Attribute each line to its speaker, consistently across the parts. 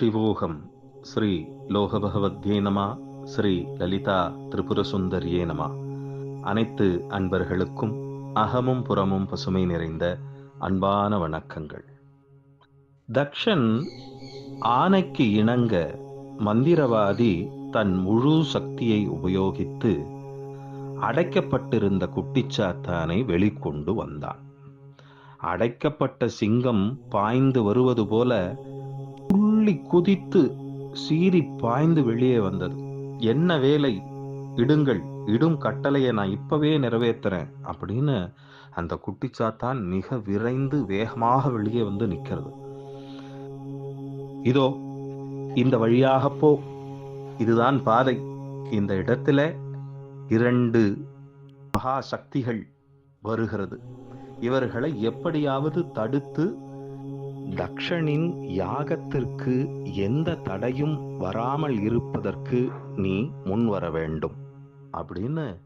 Speaker 1: சிவோகம் ஸ்ரீ லோகபகவத்யே ஸ்ரீ லலிதா திரிபுரசுந்தரியே நமா. அனைத்து அன்பர்களுக்கும் அகமும் புறமும் பசுமை நிறைந்த அன்பான வணக்கங்கள். தக்ஷன் ஆனைக்கு இணங்க மந்திரவாதி தன் முழு சக்தியை உபயோகித்து அடைக்கப்பட்டிருந்த குட்டிச்சாத்தானை வெளிக்கொண்டு வந்தான். அடைக்கப்பட்ட சிங்கம் பாய்ந்து வருவது போல துள்ளி குதித்து சீறி பாய்ந்து வெளியே வந்தது. என்ன வேலை? இடுங்கள். இடும் கட்டளையை நான் இப்பவே நிறைவேற்றுறேன் அப்படின்னு அந்த குட்டிச்சாத்தான் மிக விரைந்து வேகமாக வெளியே வந்து நிற்கிறது. இதோ இந்த வழியாக போ. இதுதான் பாதை. இந்த இடத்துல இரண்டு மகா சக்திகள் வருகிறது. இவர்களை எப்படியாவது தடுத்து தக்ஷனின் யாகத்திற்கு எந்த தடையும் வராமல் இருப்பதற்கு நீ முன் வர வேண்டும். அப்படின்னு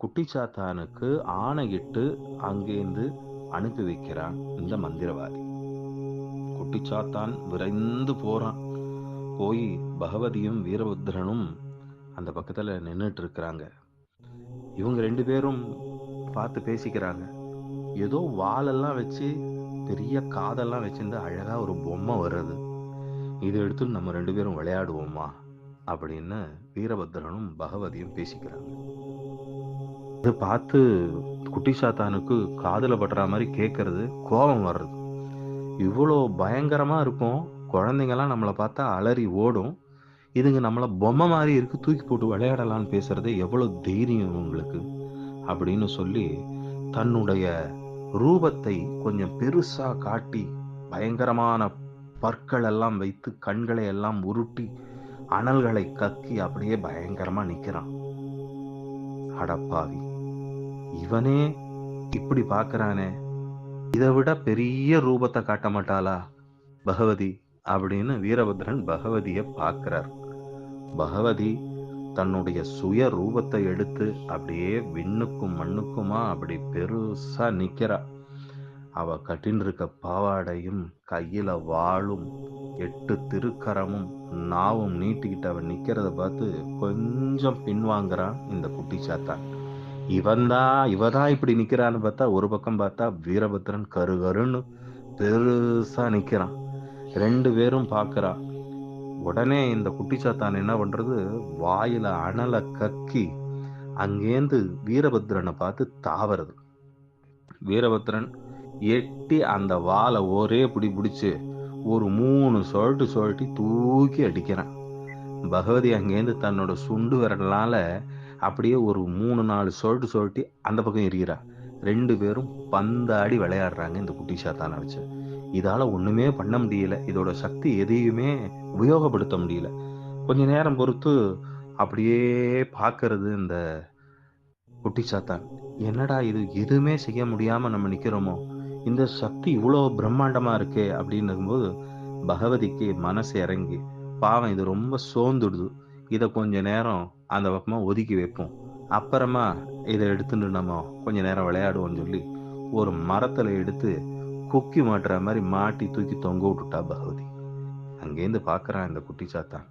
Speaker 1: குட்டிச்சாத்தானுக்கு ஆணையிட்டு அங்கேருந்து அனுப்பி வைக்கிறான் இந்த மந்திரவாதி. குட்டிச்சாத்தான் விரைந்து போறான். போய் பகவதியும் வீரபுத்திரனும் அந்த பக்கத்தில் நின்றுட்டு இருக்கிறாங்க இவங்க ரெண்டு பேரும் பார்த்து பேசிக்கிறாங்க. ஏதோ வாலெல்லாம் வச்சு பெரிய காதெல்லாம் வச்சிருந்து அழகாக ஒரு பொம்மை வர்றது. இதை எடுத்து நம்ம ரெண்டு பேரும் விளையாடுவோமா? அப்படின்னு வீரபத்ரனும் பகவதியும் பேசிக்கிறாங்க. இது பார்த்து குட்டி சாத்தானுக்கு காதில் படுற மாதிரி கேட்கறது கோபம் வர்றது. இவ்வளோ பயங்கரமாக இருக்கும். குழந்தைங்கள்லாம் நம்மளை பார்த்தா அலறி ஓடும். இதுங்க நம்மளை பொம்மை மாதிரி இருக்கு தூக்கி போட்டு விளையாடலான்னு பேசுகிறது எவ்வளோ தைரியம் உங்களுக்கு அப்படின்னு சொல்லி தன்னுடைய ரூபத்தை கொஞ்சம் பெருசா காட்டி பயங்கரமான பற்கள் எல்லாம் வைத்து கண்களை எல்லாம் உருட்டி அனல்களை கக்கி அப்படியே பயங்கரமா நிக்கிறான். அடப்பாவி இவனே இப்படி பாக்குறானே. இதை விட பெரிய ரூபத்தை காட்ட மாட்டாளா? பகவதி அப்படின்னு வீரபத்ரன் பகவதிய பார்க்கிறார். பகவதி தன்னுடைய சுய ரூபத்தை எடுத்து அப்படியே விண்ணுக்கும் மண்ணுக்குமா அப்படி பெருசா நிக்கிறா. அவ கட்டின்னு இருக்க பாவாடையும் கையில வாளும் எட்டு திருக்கரமும் நாவும் நீட்டிக்கிட்டு அவன் நிக்கிறத பார்த்து கொஞ்சம் பின்வாங்குறான் இந்த குட்டி சாத்தான் இவன்தான் இவதான் இப்படி நிக்கிறான்னு பார்த்தா ஒரு பக்கம் பார்த்தா வீரபத்ரன் கரு கருன்னு பெருசா நிக்கிறான். ரெண்டு பேரும் பார்க்குறான் உடனே இந்த குட்டிச்சாத்தான் என்ன பண்றது? வாயில அனலை கக்கி அங்கேந்து வீரபத்ரனை பார்த்து தாவறது. வீரபத்ரன் எட்டி அந்த வாலை ஒரே பிடி பிடிச்சு ஒரு மூணு சொழட்டு சொல்லிட்டு தூக்கி அடிக்கிறான். பகவதி அங்கேருந்து தன்னோட சுண்டு விரலால அப்படியே ஒரு மூணு நாலு சொழட்டு சொல்லிட்டு அந்த பக்கம் எறிகிறா. ரெண்டு பேரும் பந்தாடி விளையாடுறாங்க இந்த குட்டி சாத்தானை வச்சு இதால ஒண்ணுமே பண்ண முடியல. இதோட சக்தி எதையுமே உபயோகப்படுத்த முடியல. கொஞ்ச நேரம் பொறுத்து அப்படியே பார்க்கறது இந்த குட்டி சாத்தான். என்னடா இது எதுவுமே செய்ய முடியாம நம்ம நிக்கிறோமோ? இந்த சக்தி இவ்வளோ பிரம்மாண்டமா இருக்கே அப்படின்னு போது பகவதிக்கு மனசு இறங்கி பாவம் இது ரொம்ப சோர்ந்துடுது. இதை கொஞ்ச நேரம் அந்த பக்கமா ஒதுக்கி வைப்போம். அப்புறமா இதை எடுத்துட்டு நம்ம கொஞ்ச நேரம் விளையாடுவோம்னு சொல்லி ஒரு மரத்துல எடுத்து கொக்கி மாட்டுற மாதிரி மாட்டி தூக்கி தொங்க விட்டுட்டா பகவதி. அங்கேருந்து பார்க்குறான் இந்த குட்டி சாத்தான்.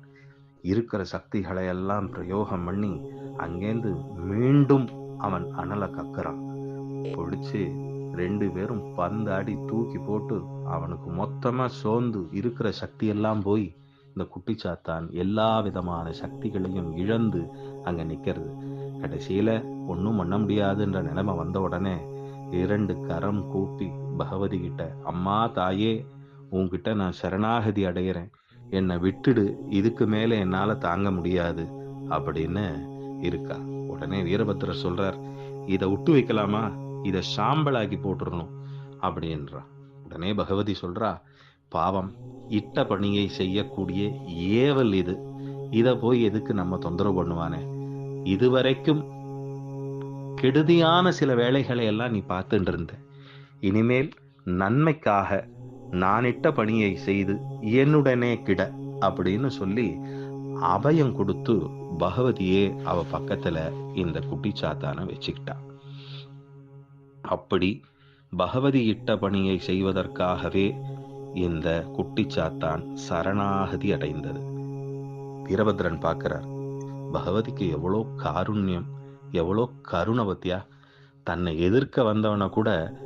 Speaker 1: இருக்கிற சக்திகளை எல்லாம் பிரயோகம் பண்ணி அங்கேருந்து மீண்டும் அவன் அனலை கக்குறான். பிடிச்சி ரெண்டு பேரும் பந்தாடி தூக்கி போட்டு அவனுக்கு மொத்தமா சோர்ந்து இருக்கிற சக்தி எல்லாம் போய் இந்த குட்டிச்சாத்தான் எல்லா விதமான சக்திகளையும் இழந்து அங்க நிக்கிறது. கடைசியில ஒன்றும் பண்ண முடியாதுன்ற நிலைமை வந்த உடனே இரண்டு கரம் கூப்பி பகவதி கிட்ட அம்மா தாயே உன்கிட்ட நான் சரணாகதி அடைகிறேன் என்னை விட்டுடு. இதுக்கு மேலே என்னால் தாங்க முடியாது. அப்படின்னு இருக்கா. உடனே வீரபத்திர சொல்றார் இதை விட்டு வைக்கலாமா? இதை சாம்பலாக்கி போட்டுடணும் அப்படின்றா. உடனே பகவதி சொல்றா பாவம் இட்ட பணியை செய்யக்கூடிய ஏவல் இது. இதை போய் எதுக்கு நம்ம தொந்தரவு பண்ணுவானே? இதுவரைக்கும் கெடுதியான சில வேலைகளை எல்லாம் நீ பார்த்துட்டு இருந்த இனிமேல் நன்மைக்காக நானிட்ட பணியை செய்து என்னுடனே கிட அப்படின்னு சொல்லி அபயம் கொடுத்து பகவதியே அவ பக்கத்துல இந்த குட்டிச்சாத்தான வச்சுக்கிட்டா. அப்படி பகவதி இட்ட பணியை செய்வதற்காகவே இந்த குட்டிச்சாத்தான் சரணாகதி அடைந்தது. வீரபத்ரன் பார்க்கிறார் பகவதிக்கு எவ்வளோ காருண்யம் எவ்வளோ கருணை பத்தியா? தன்னை எதிர்க்க வந்தவனை கூட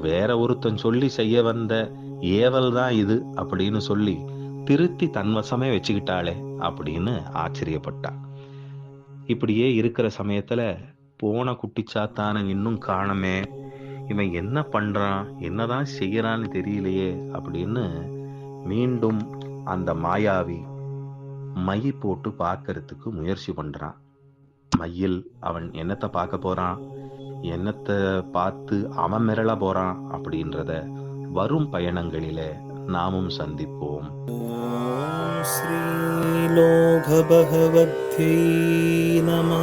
Speaker 1: வேற ஒருத்தன் சொல்லி செய்ய வந்த ஏவல் தான் இது அப்படின்னு சொல்லி திருத்தி தன்வசமே வச்சுக்கிட்டாளே அப்படின்னு ஆச்சரியப்பட்டான் இப்படியே இருக்கிற சமயத்துல போன குட்டிச்சாத்தான இன்னும் காணமே. இவன் என்ன பண்றான்? என்னதான் செய்யறான்னு தெரியலையே அப்படின்னு மீண்டும் அந்த மாயாவி மை போட்டு பார்க்கறதுக்கு முயற்சி பண்றான். மையில் அவன் என்னத்தை பார்க்க போறான்? என்னத்தை பார்த்து அவன் மிரள போறான் அப்படின்றத வரும் பயணங்களில நாமும் சந்திப்போம்.
Speaker 2: ஸ்ரீலோக பகவத்யை நமா